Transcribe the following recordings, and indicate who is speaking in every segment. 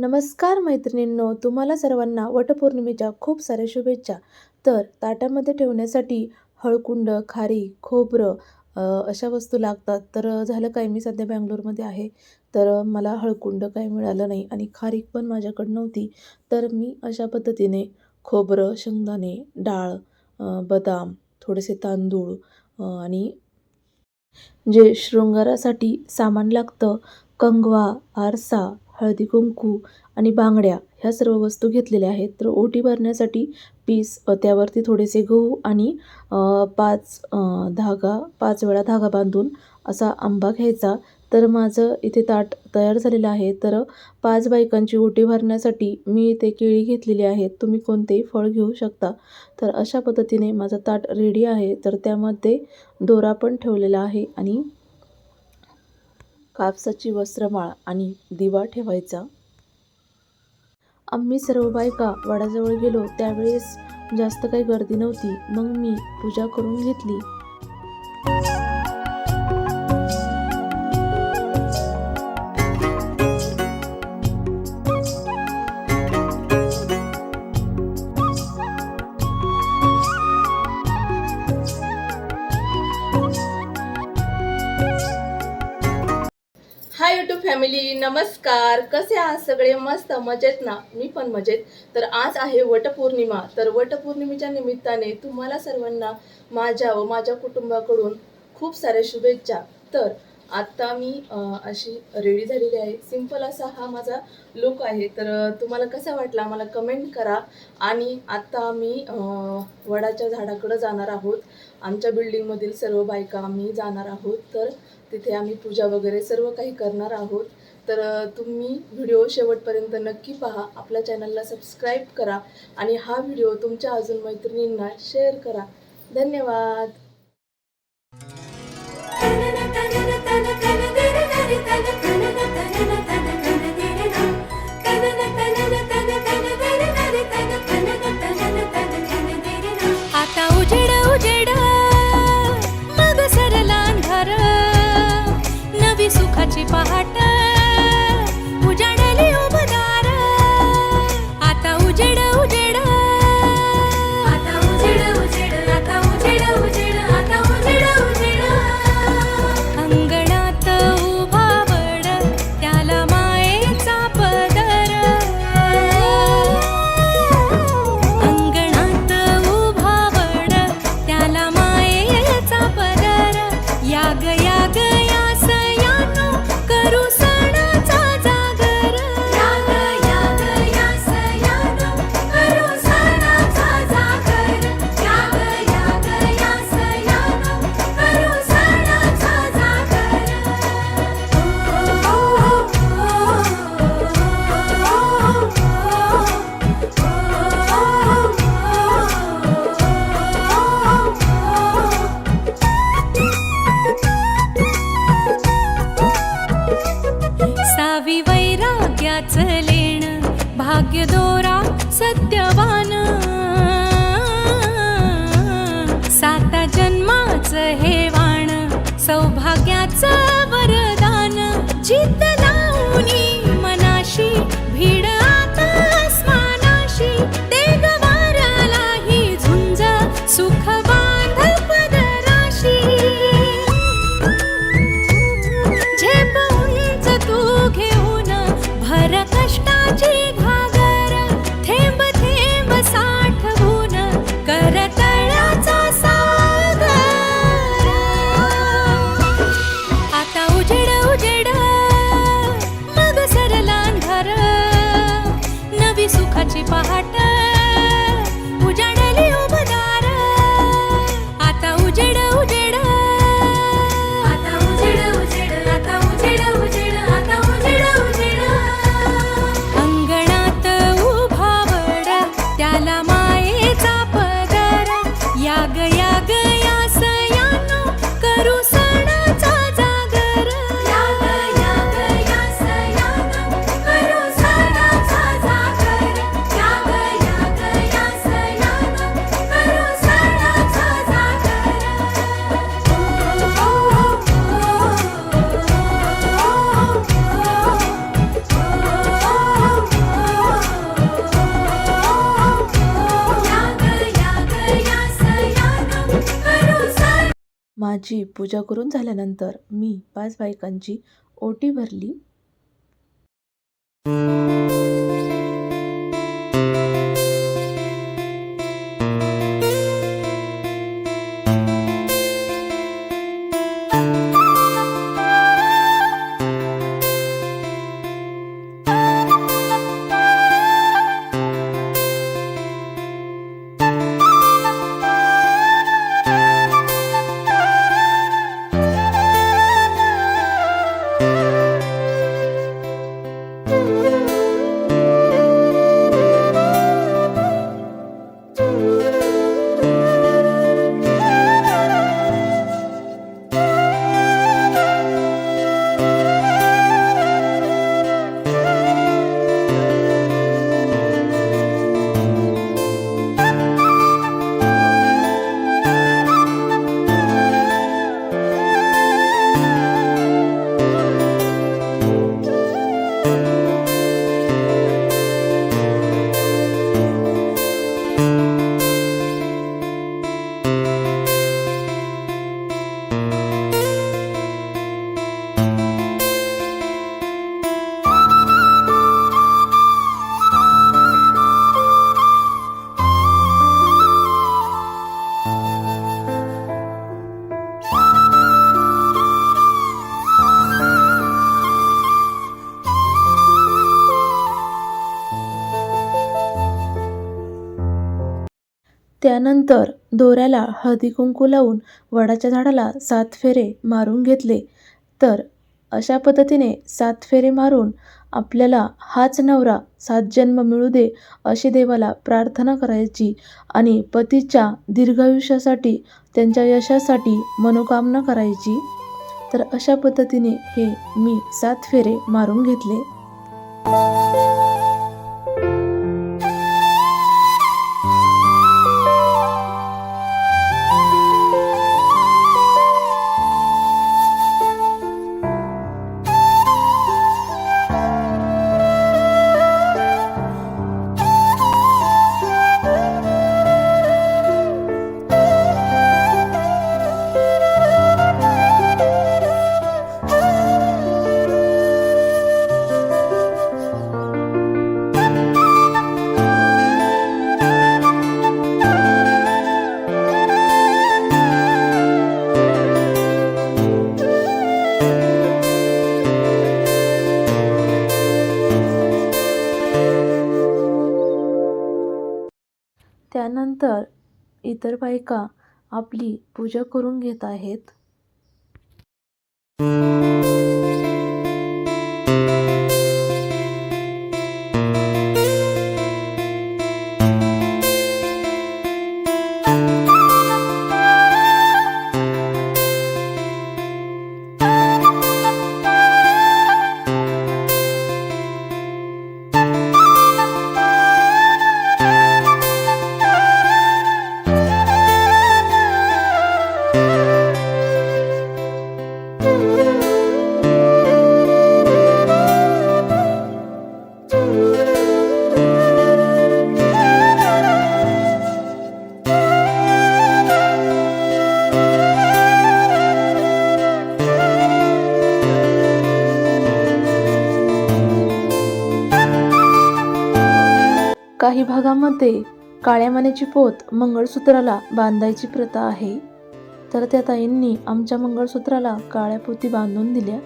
Speaker 1: नमस्कार मैत्रिणींनो तुम्हाला सर्वांना वटपौर्णिमेच्या खूप साऱ्या शुभेच्छा. तर ताटामध्ये ठेवण्यासाठी हळकुंड खारी खोबरं अशा वस्तू लागतात. तर झालं काय मी सध्या बँगलोरमध्ये आहे. तर मला हळकुंड काही मिळालं नाही आणि खारीक पण माझ्याकडं नव्हती. तर मी अशा पद्धतीने खोबरं शेंगदाणे डाळ बदाम थोडेसे तांदूळ आणि जे शृंगारासाठी सामान लागतं कंगवा आरसा हळदी कुंकू आणि बांगड्या ह्या सर्व वस्तू घेतलेल्या आहेत. तर ओटी भरण्यासाठी पीस त्यावरती थोडेसे गहू आणि पाच धागा पाच वेळा धागा बांधून असा आंबा घ्यायचा. तर माझं इथे ताट तयार झालेलं आहे. तर पाच बायकांची ओटी भरण्यासाठी मी इथे केळी घेतलेली आहेत. तुम्ही कोणतेही फळ घेऊ शकता. तर अशा पद्धतीने माझं ताट रेडी आहे. तर त्यामध्ये दोरा पण ठेवलेला आहे आणि कापसाची वस्त्रमाळ आणि दिवा ठेवायचा. आम्ही सर्व बायका वडाजवळ गेलो त्यावेळेस जास्त काही गर्दी नव्हती. मग मी पूजा करून घेतली. नमस्कार. कसे आहात सगळे? मस्त मजेत ना? मी पण मजेत. तर आज आहे वटपौर्णिमा. तर वटपौर्णिमेच्या निमित्ताने तुम्हाला सर्वांना माझ्या व माझ्या कुटुंबाकडून खूप साऱ्या शुभेच्छा. तर आत्ता मी अशी रेडी झालेली आहे. सिंपल असा हा माझा लुक आहे. तर तुम्हाला कसा वाटला मला कमेंट करा. आणि आत्ता मी वडाच्या झाडाकडं जाणार आहोत. आमच्या बिल्डिंगमधील सर्व बायका आम्ही जाणार आहोत. तर तिथे आम्ही पूजा वगैरे सर्व काही करणार आहोत. तर तुम्ही व्हिडिओ शेवटपर्यंत नक्की पहा. आपल्या चॅनलला सबस्क्राईब करा आणि हा व्हिडिओ तुमच्या अजून मैत्रिणींना शेअर करा. धन्यवाद.
Speaker 2: भाग्य दोरा सत्यवान
Speaker 1: माझी पूजा करून झाल्यानंतर मी पाच बायकांची ओटी भरली. त्यानंतर दोऱ्याला हळदीकुंकू लावून वडाच्या झाडाला सात फेरे मारून घेतले. तर अशा पद्धतीने सात फेरे मारून आपल्याला हाच नवरा सात जन्म मिळू दे अशी देवाला प्रार्थना करायची आणि पतीच्या दीर्घायुष्यासाठी त्यांच्या यशासाठी मनोकामना करायची. तर अशा पद्धतीने हे मी सात फेरे मारून घेतले. इतर बायका आपली पूजा करून घेत आहेत. काही काळ्या मानेची पोत मंगळसूत्राला बांधायची प्रथा आहे. तर त्या ताईंनी आमच्या मंगळसूत्राला काळ्या पोती बांधून दिल्या.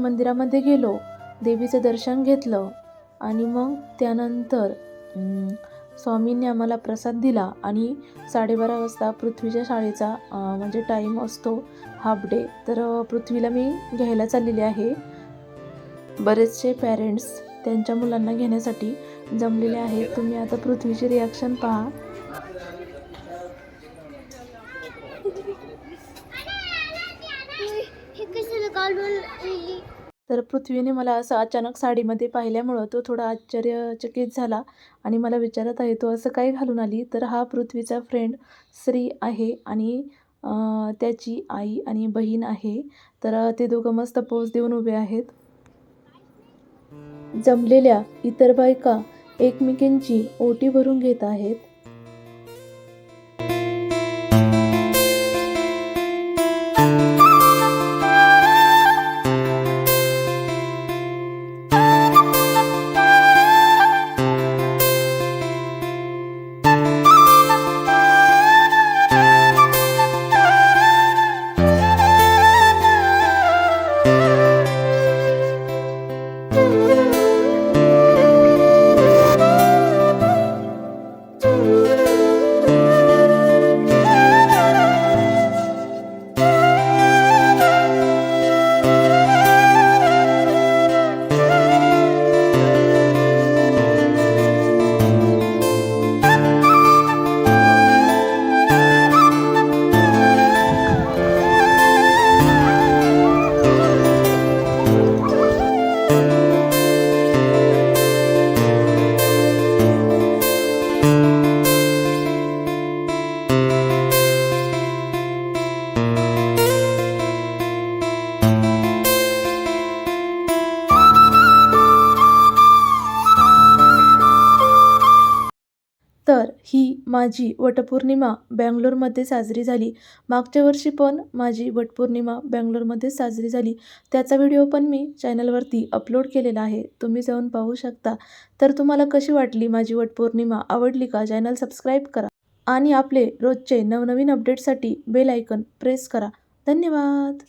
Speaker 1: मंदिरामध्ये गेलो. देवीचं दर्शन घेतलं आणि मग त्यानंतर स्वामींनी आम्हाला प्रसाद दिला आणि साडेबारा वाजता पृथ्वीच्या शाळेचा म्हणजे टाईम असतो हाफ डे तर पृथ्वीला मी घ्यायला चाललेली आहे. बरेचसे पॅरेंट्स त्यांच्या मुलांना घेण्यासाठी जमलेले आहेत. तुम्ही आता पृथ्वीची रिॲक्शन पहा.
Speaker 3: हे
Speaker 1: तर पृथ्वीने मला असं अचानक साडीमध्ये पाहिल्यामुळं तो थोडा आश्चर्यचकित झाला आणि मला विचारत आहे तो असं काय घालून आली? तर हा पृथ्वीचा फ्रेंड श्री आहे आणि त्याची आई आणि बहीण आहे. तर ते दोघं मस्त पोज देऊन उभे आहेत. जमलेल्या इतर बायका एकमेकींची ओटी भरून घेत आहेत. तर ही माझी वटपौर्णिमा बँगलोरमध्ये साजरी झाली. मागच्या वर्षी पण माझी वटपौर्णिमा बँगलोरमध्ये साजरी झाली. त्याचा व्हिडिओ पण मी चॅनलवरती अपलोड केलेला आहे. तुम्ही जाऊन पाहू शकता. तर तुम्हाला कशी वाटली माझी वटपौर्णिमा? आवडली का? चॅनल सबस्क्राईब करा आणि आपले रोजचे नवनवीन अपडेटसाठी बेल आयकन प्रेस करा. धन्यवाद!